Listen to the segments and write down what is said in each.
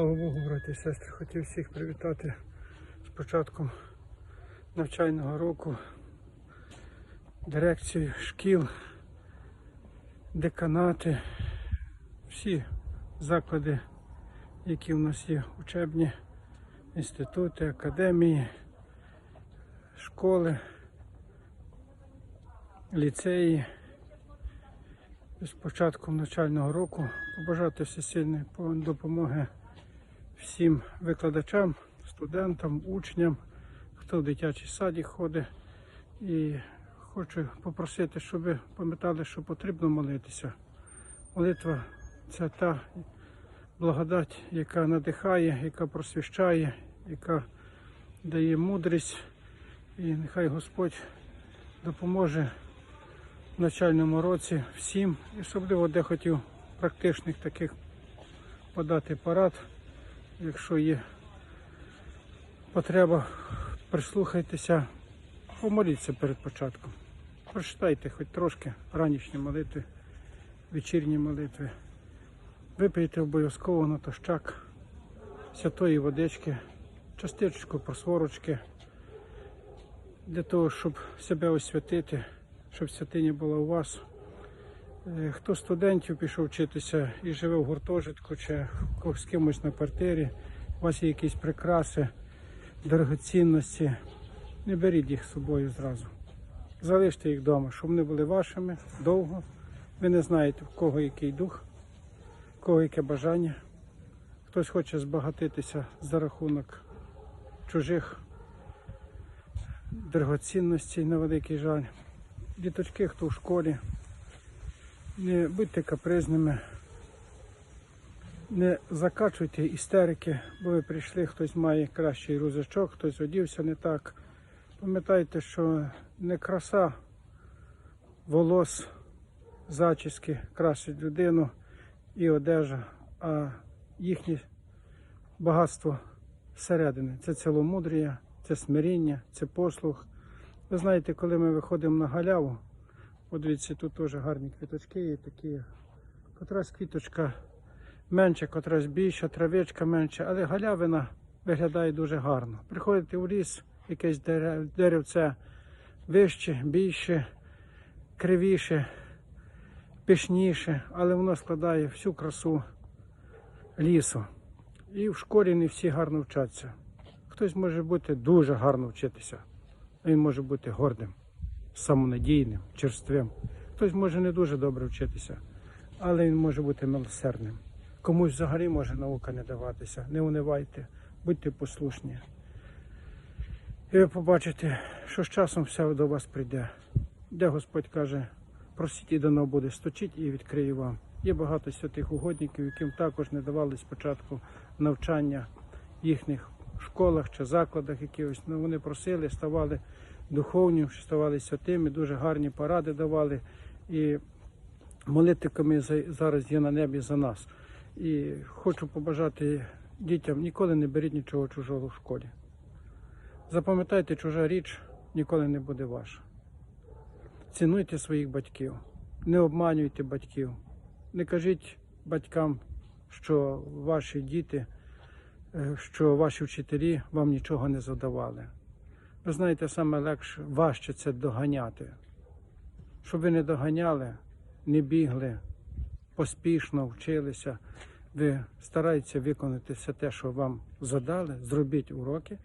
Слава Богу, браті і сестри, хотів всіх привітати з початком навчального року, дирекцію шкіл, деканати, всі заклади, які в нас є учебні, інститути, академії, школи, ліцеї. З початком навчального року побажати всесильної допомоги всім викладачам, студентам, учням, хто в дитячий садик ходить. І хочу попросити, щоб ви пам'ятали, що потрібно молитися. Молитва це та благодать, яка надихає, яка просвіщає, яка дає мудрість. І нехай Господь допоможе в навчальному році всім, особливо де хотів практичних таких подати парад. Якщо є потреба, прислухайтеся, помоліться перед початком. Прочитайте хоч трошки ранішні молитви, вечірні молитви. Випийте обов'язково натощак святої водички, частичку просворочки, для того, щоб себе освятити, щоб святиня була у вас. Е, Хто студентів пішов вчитися і живе в гуртожитку чи з кимось на квартирі, у вас є якісь прикраси, дорогоцінності, не беріть їх з собою зразу. Залиште їх вдома, щоб вони були вашими довго. Ви не знаєте, в кого який дух, в кого яке бажання. Хтось хоче збагатитися за рахунок чужих дорогоцінностей на великий жаль. Діточки, хто в школі, не будьте капризними, не закачуйте істерики, бо ви прийшли, хтось має кращий рузачок, хтось одівся не так. Пам'ятайте, що не краса волос, зачіски красить людину і одежа, а їхнє багатство зсередини. Це ціломудрія, це смиріння, це послуг. Ви знаєте, коли ми виходимо на галяву, от дивіться, тут теж гарні квіточки є такі. Котрась квіточка менша, котрась більша, травичка менша, але галявина виглядає дуже гарно. Приходите в ліс, якесь дере- деревце вище, більше, кривіше, пишніше, але воно складає всю красу лісу. І в школі не всі гарно вчаться. Хтось може бути дуже гарно вчитися. Він може бути гордим, самонадійним, черствим. Хтось може не дуже добре вчитися, але він може бути милосердним. Комусь взагалі може наука не даватися. Не унивайте, будьте послушні. І ви побачите, що з часом все до вас прийде. Де Господь каже, просіть і дано буде, стучіть і відкриє вам. Є багато святих угодників, яким також не давали спочатку навчання в їхніх школах чи закладах якихось. Ну, вони просили, ставали духовні, ставали святими, дуже гарні поради давали. І молитиками за- зараз є на небі за нас. І хочу побажати дітям, ніколи не беріть нічого чужого в школі. Запам'ятайте, чужа річ ніколи не буде ваша. Цінуйте своїх батьків, не обманюйте батьків, не кажіть батькам, що ваші діти, е, що ваші вчителі вам нічого не задавали. Ви знаєте, саме легше, важче це доганяти. Щоб ви не доганяли, не бігли, поспішно вчилися. Ви стараєтеся виконати все те, що вам задали, зробіть уроки,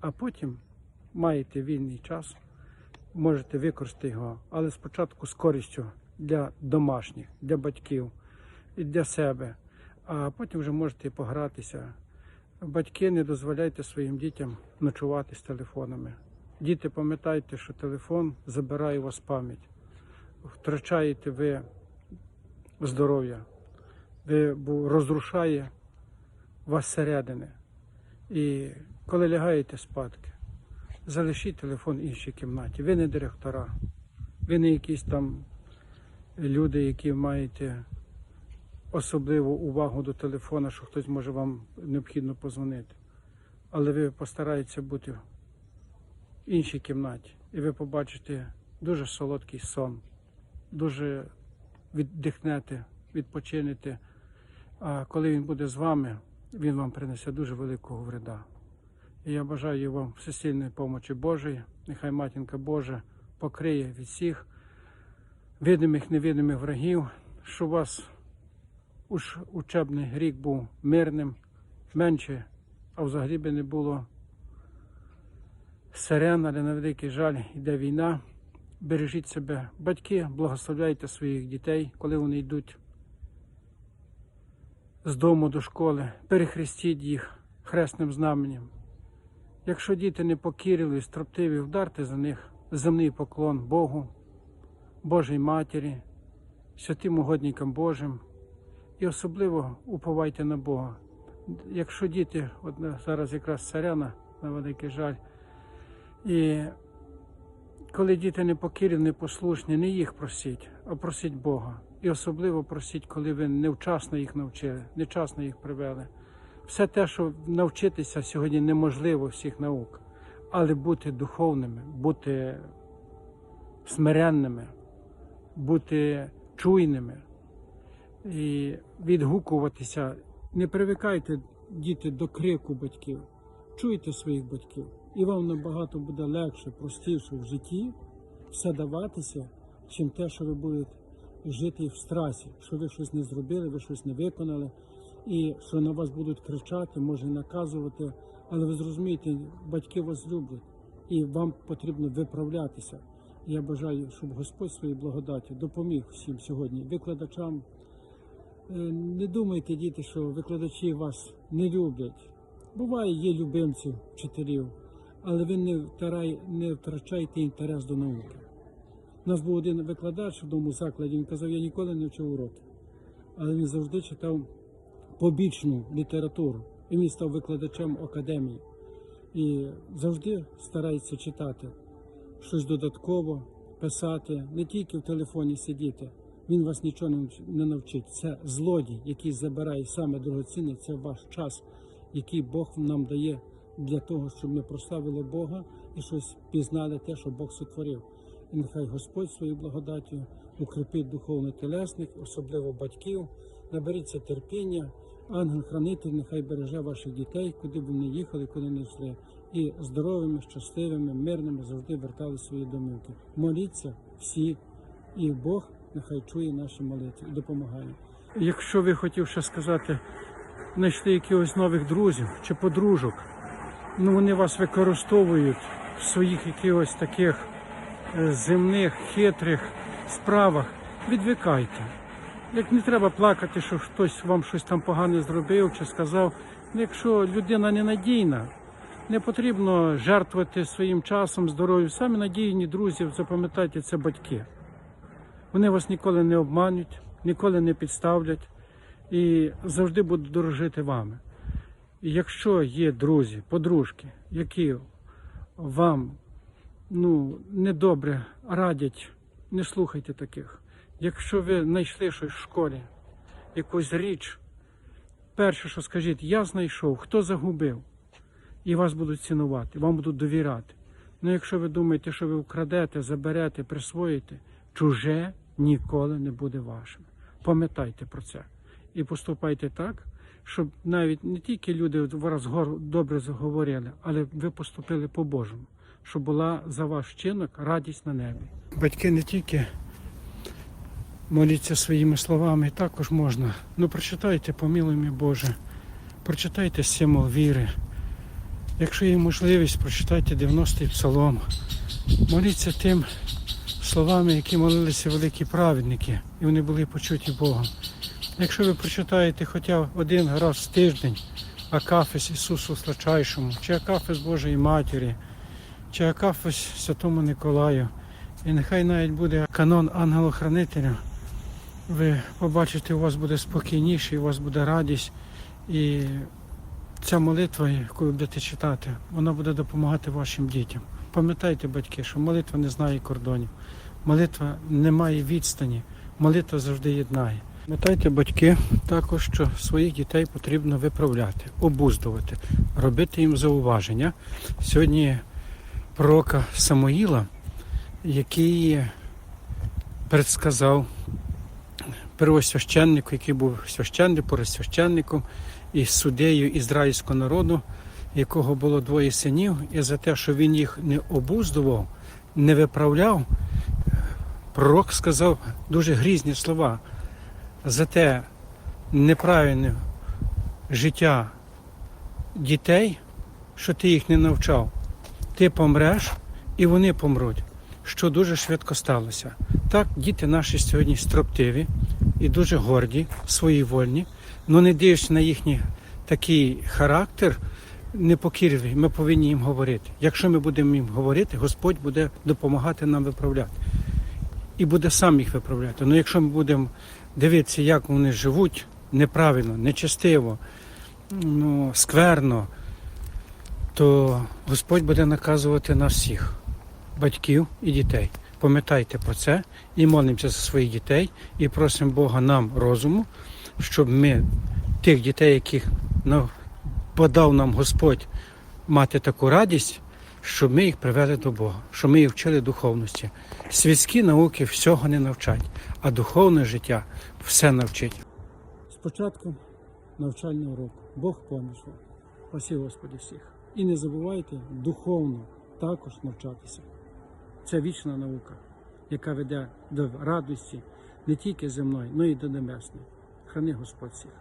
а потім маєте вільний час, можете використати його, але спочатку з користю для домашніх, для батьків і для себе, а потім вже можете погратися. Батьки не дозволяйте своїм дітям ночувати з телефонами. Діти, пам'ятайте, що телефон забирає у вас пам'ять. Втрачаєте ви здоров'я, ви розрушає вас середини. І коли лягаєте спадки, залишіть телефон в іншій кімнаті. Ви не директора, ви не якісь там люди, які маєте особливу увагу до телефона, що хтось може вам необхідно позвонити. Але ви постараєтеся бути в іншій кімнаті, і ви побачите дуже солодкий сон, дуже віддихнете, відпочинете. А коли він буде з вами, він вам принесе дуже великого вреда. І я бажаю вам всесильної помочі Божої. Нехай матінка Божа покриє від всіх видимих, невидимих врагів, щоб у вас уж учебний рік був мирним, менше, а взагалі би не було сирен, але на великий жаль йде війна. Бережіть себе, батьки, благословляйте своїх дітей, коли вони йдуть з дому до школи, перехрестіть їх хресним знаменем. Якщо діти не покірили, строптиві, вдарте за них земний поклон Богу, Божій Матері, святим угодникам Божим і особливо уповайте на Бога. Якщо діти, от зараз якраз царяна, на великий жаль, і коли діти непокірні, непослушні, не їх просіть, а просіть Бога. І особливо просіть, коли ви невчасно їх навчили, невчасно їх привели. Все те, що навчитися сьогодні неможливо всіх наук, але бути духовними, бути смиренними, бути чуйними і відгукуватися. Не привикайте діти до крику батьків, чуйте своїх батьків, і вам набагато буде легше, простіше в житті все даватися, чим те, що ви будете жити в страсі, що ви щось не зробили, ви щось не виконали, і що на вас будуть кричати, може наказувати. Але ви зрозумієте, батьки вас люблять, і вам потрібно виправлятися. Я бажаю, щоб Господь своєю благодаті допоміг всім сьогодні, викладачам. Е, Не думайте, діти, що викладачі вас не люблять. Буває, є любимці вчителів, але ви не, втирай, не втрачайте інтерес до науки. У нас був один викладач в одному закладі, він казав, я ніколи не вчив уроки. Але він завжди читав побічну літературу. І він став викладачем академії. І завжди старається читати щось додатково, писати, не тільки в телефоні сидіти. Він вас нічого не навчить. Це злодій, який забирає саме дорогоцінне, це ваш час, який Бог нам дає для того, щоб ми прославили Бога і щось пізнали те, що Бог сотворив. І нехай Господь своєю благодаттю укріпить духовно телесних, особливо батьків, наберіться терпіння, ангел-хранитель нехай береже ваших дітей, куди б вони їхали, куди не йшли. І здоровими, щасливими, мирними завжди вертали свої домівки. Моліться всі, і Бог нехай чує наші молитви і допомагає. Якщо ви хотів ще сказати, знайшли якихось нових друзів чи подружок, ну вони вас використовують в своїх якихось таких е, земних, хитрих справах, відвикайте. Як не треба плакати, що хтось вам щось там погане зробив чи сказав, ну, якщо людина ненадійна, не потрібно жертвувати своїм часом, здоров'ям. Самі надійні друзі, запам'ятайте, це батьки. Вони вас ніколи не обмануть, ніколи не підставлять і завжди будуть дорожити вами. І якщо є друзі, подружки, які вам ну, недобре радять, не слухайте таких. Якщо ви знайшли щось в школі, якусь річ, перше, що скажіть, я знайшов, хто загубив, і вас будуть цінувати, вам будуть довіряти. Ну, якщо ви думаєте, що ви вкрадете, заберете, присвоїте, чуже ніколи не буде вашим. Пам'ятайте про це. І поступайте так, щоб навіть не тільки люди вас добре заговорили, але ви поступили по-божому, щоб була за ваш вчинок радість на небі. Батьки не тільки моліться своїми словами, також можна. Ну прочитайте, помилуй мій Боже, прочитайте символ віри. Якщо є можливість, прочитайте 90-й псалом. Моліться тим словами, які молилися великі праведники, і вони були почуті Богом. Якщо ви прочитаєте хоча б один раз в тиждень Акафис Ісусу Слачайшому, чи Акафис Божої Матері, чи Акафис Святому Николаю, і нехай навіть буде канон ангелохранителя, ви побачите, у вас буде спокійніше, у вас буде радість. І ця молитва, яку ви будете читати, вона буде допомагати вашим дітям. Пам'ятайте, батьки, що молитва не знає кордонів, молитва не має відстані, молитва завжди єднає. Пам'ятайте, батьки, також, що своїх дітей потрібно виправляти, обуздувати, робити їм зауваження. Сьогодні пророка Самоїла, який предсказав первосвященнику, який був священником, пересвященником, і суддею ізраїльського народу, якого було двоє синів, і за те, що він їх не обуздував, не виправляв, пророк сказав дуже грізні слова. За те неправильне життя дітей, що ти їх не навчав, ти помреш і вони помруть, що дуже швидко сталося. Так, діти наші сьогодні строптиві і дуже горді, своєвольні, але не дивлячись на їхній такий характер непокірливий, ми повинні їм говорити. Якщо ми будемо їм говорити, Господь буде допомагати нам виправляти. І буде сам їх виправляти. Ну якщо ми будемо дивитися, як вони живуть неправильно, нечестиво, ну, скверно, то Господь буде наказувати нас всіх, батьків і дітей. Пам'ятайте про це і молимося за своїх дітей, і просимо Бога нам розуму, щоб ми тих дітей, яких подав нам Господь мати таку радість, щоб ми їх привели до Бога, щоб ми їх вчили духовності. Світські науки всього не навчать, а духовне життя все навчить. Спочатку навчального року. Бог поміж вам. Спасі Господи всіх. І не забувайте духовно також навчатися. Це вічна наука, яка веде до радості не тільки земної, але й до небесної. Храни Господь всіх.